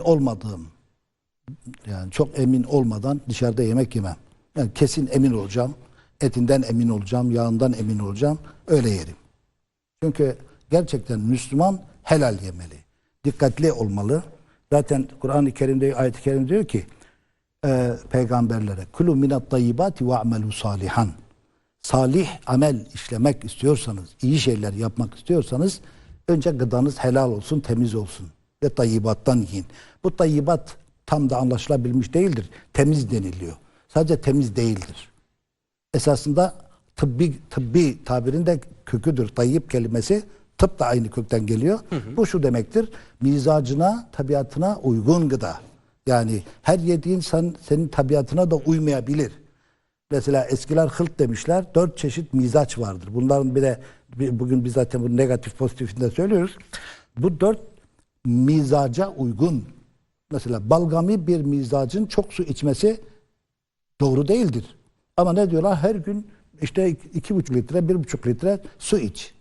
olmadığım yani çok emin olmadan dışarıda yemek yemem. Yani kesin emin olacağım. Etinden emin olacağım, yağından emin olacağım. Öyle yerim. Çünkü gerçekten Müslüman helal yemeli. Dikkatli olmalı. Zaten Kur'an-ı Kerim'de ayet-i kerim diyor ki e, peygamberlere kulu minat tayyibati ve amelu salihan. Salih amel işlemek istiyorsanız, iyi şeyler yapmak istiyorsanız önce gıdanız helal olsun, temiz olsun ve tayyibattan yiyin. Bu tayyibat tam da anlaşılabilmiş değildir. Temiz deniliyor. Sadece temiz değildir. Esasında tıbbi tıbbi tabirin de köküdür. Tayyip kelimesi tıp da aynı kökten geliyor. Bu şu demektir. Mizacına, tabiatına uygun gıda. Yani her yediğin sen, senin tabiatına da uymayabilir. Mesela eskiler hılt demişler. Dört çeşit mizaç vardır. Bunların bir de bugün biz zaten bu negatif pozitifinde söylüyoruz. Bu dört mizaca uygun. Mesela balgami bir mizacın çok su içmesi doğru değildir. Ama ne diyorlar? Her gün işte iki, buçuk litre, bir buçuk litre su iç.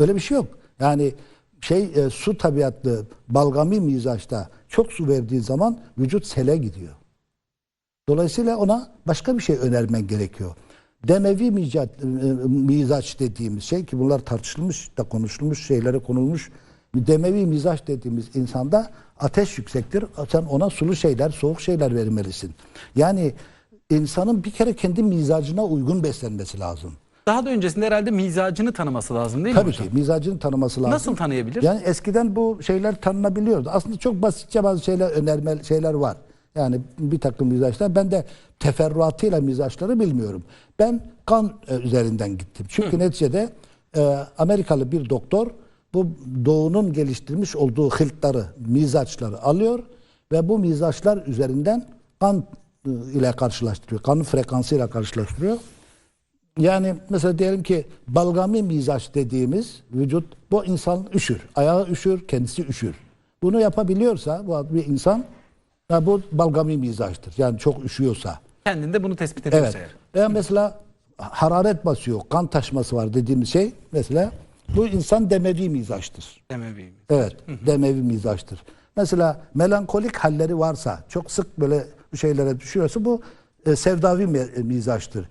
Öyle bir şey yok. Yani şey e, su tabiatlı balgami mizaçta çok su verdiği zaman vücut sele gidiyor. Dolayısıyla ona başka bir şey önermen gerekiyor. Demevi mizaç, e, mizaç dediğimiz şey ki bunlar tartışılmış da konuşulmuş şeylere konulmuş. Demevi mizaç dediğimiz insanda ateş yüksektir. Sen ona sulu şeyler, soğuk şeyler vermelisin. Yani insanın bir kere kendi mizacına uygun beslenmesi lazım. Daha da öncesinde herhalde mizacını tanıması lazım değil mi Tabii ki mizacını tanıması lazım. Nasıl tanıyabilir? Yani eskiden bu şeyler tanınabiliyordu. Aslında çok basitçe bazı şeyler önermel şeyler var. Yani bir takım mizaçlar. Ben de teferruatıyla mizaçları bilmiyorum. Ben kan e, üzerinden gittim. Çünkü neticede e, Amerikalı bir doktor bu doğunun geliştirmiş olduğu hıltları, mizaçları alıyor ve bu mizaçlar üzerinden kan e, ile karşılaştırıyor. Kanın frekansıyla karşılaştırıyor. Yani mesela diyelim ki balgami mizaç dediğimiz vücut bu insan üşür. Ayağı üşür, kendisi üşür. Bunu yapabiliyorsa bu bir insan ya bu balgami mizaçtır. Yani çok üşüyorsa. Kendinde bunu tespit ediyorsa Evet. Veya mesela hararet basıyor, kan taşması var dediğimiz şey mesela bu insan demevi mizaçtır. Demevi. Evet, demevi mizaçtır. Mesela melankolik halleri varsa, çok sık böyle bu şeylere düşüyorsa bu e, sevdavi mi- mizaçtır.